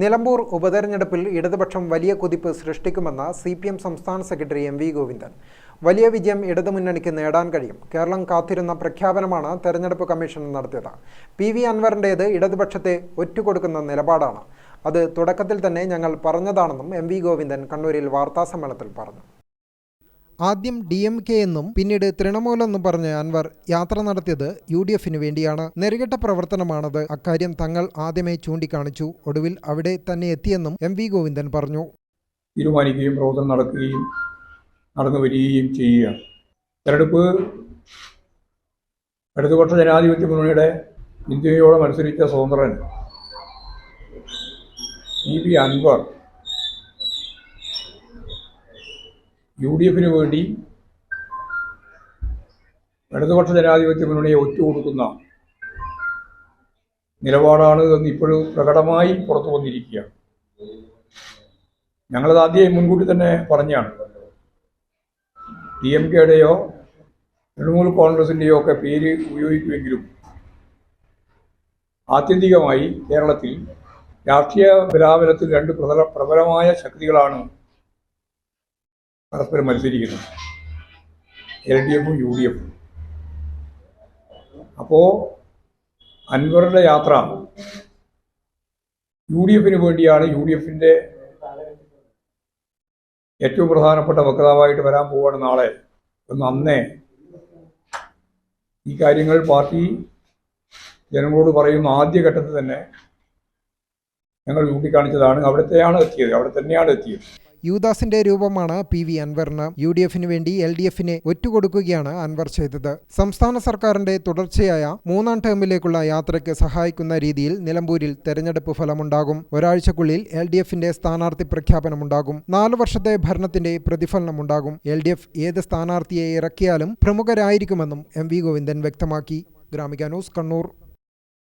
നിലമ്പൂർ ഉപതെരഞ്ഞെടുപ്പിൽ ഇടതുപക്ഷം വലിയ കുതിപ്പ് സൃഷ്ടിക്കുമെന്ന സി പി എം സംസ്ഥാന സെക്രട്ടറി എം വി ഗോവിന്ദൻ. വലിയ വിജയം ഇടതുമുന്നണിക്ക് നേടാൻ കഴിയും. കേരളം കാത്തിരുന്ന പ്രഖ്യാപനമാണ് തെരഞ്ഞെടുപ്പ് കമ്മീഷൻ നടത്തിയത്. പി വി അൻവറിന്റേത് ഇടതുപക്ഷത്തെ ഒറ്റുകൊടുക്കുന്ന നിലപാടാണ്. അത് തുടക്കത്തിൽ തന്നെ ഞങ്ങൾ പറഞ്ഞതാണെന്നും എം വി ഗോവിന്ദൻ കണ്ണൂരിൽ വാർത്താസമ്മേളനത്തിൽ പറഞ്ഞു. ആദ്യം ഡി എം കെ എന്നും പിന്നീട് തൃണമൂലെന്നും പറഞ്ഞ് അൻവർ യാത്ര നടത്തിയത് യു ഡി എഫിന് വേണ്ടിയാണ്. നെറുകെട്ട പ്രവർത്തനമാണത്. അക്കാര്യം തങ്ങൾ ആദ്യമേ ചൂണ്ടിക്കാണിച്ചു. ഒടുവിൽ അവിടെ തന്നെ എത്തിയെന്നും എം വി ഗോവിന്ദൻ പറഞ്ഞു. തീരുമാനിക്കുകയും പ്രവർത്തനം നടക്കുകയും നടന്നു വരികയും ചെയ്യുക. തെരഞ്ഞെടുപ്പ് ഇടതുപക്ഷ ജനാധിപത്യ മുന്നണിയുടെ ഇന്ത്യയോടെ മത്സരിച്ച സ്വതന്ത്രൻ E P Anvar U D എഫിന് വേണ്ടി ഇടതുപക്ഷ ജനാധിപത്യ മുന്നണിയെ ഒറ്റുകൊടുക്കുന്ന നിലപാടാണ് എന്ന് ഇപ്പോഴും പ്രകടമായി പുറത്തു വന്നിരിക്കുകയാണ്. ഞങ്ങളത് ആദ്യം മുൻകൂട്ടി തന്നെ പറഞ്ഞാണ്. ഡി എം കെയുടെയോ തൃണമൂൽ കോൺഗ്രസിന്റെയോ ഒക്കെ പേര് ഉപയോഗിക്കുമെങ്കിലും ആത്യന്തികമായി കേരളത്തിൽ രാഷ്ട്രീയ ബലാബലത്തിൽ രണ്ട് പ്രബല പ്രബലമായ ശക്തികളാണ് പരസ്പരം മത്സരിക്കുന്നത് എൽ ഡി എഫും യു ഡി എഫും. അപ്പോൾ അൻവറുടെ യാത്ര യു ഡി എഫിന് വേണ്ടിയാണ് യു ഡി എഫിന്റെ ഏറ്റവും പ്രധാനപ്പെട്ട വക്താവായിട്ട് വരാൻ പോവാണ് നാളെ. എന്ന് അന്നേ ഈ കാര്യങ്ങൾ പാർട്ടി ജനങ്ങളോട് പറയുന്ന ആദ്യഘട്ടത്തിൽ തന്നെ ഞങ്ങൾ ചൂണ്ടിക്കാണിച്ചതാണ്. അവിടത്തെയാണ് എത്തിയത്. അവിടെ തന്നെയാണ് എത്തിയത്. യുദാസിന്റെ രൂപമാണ് പി വി അൻവറിന്. യു ഡി എഫിന് വേണ്ടി എൽ ഡി എഫിനെ ഒറ്റുകൊടുക്കുകയാണ് അൻവർ ചെയ്തത്. സംസ്ഥാന സർക്കാരിന്റെ തുടർച്ചയായ മൂന്നാം ടേമിലേക്കുള്ള യാത്രയ്ക്ക് സഹായിക്കുന്ന രീതിയിൽ നിലമ്പൂരിൽ തെരഞ്ഞെടുപ്പ് ഫലമുണ്ടാകും. ഒരാഴ്ചക്കുള്ളിൽ എൽ ഡി എഫിന്റെ സ്ഥാനാർത്ഥി പ്രഖ്യാപനമുണ്ടാകും. നാലു വർഷത്തെ ഭരണത്തിന്റെ പ്രതിഫലനമുണ്ടാകും. എൽ ഡി എഫ് ഏത് സ്ഥാനാർത്ഥിയെ ഇറക്കിയാലും പ്രമുഖരായിരിക്കുമെന്നും എം വി ഗോവിന്ദൻ വ്യക്തമാക്കി. ഗ്രാമിക ന്യൂസ് കണ്ണൂർ.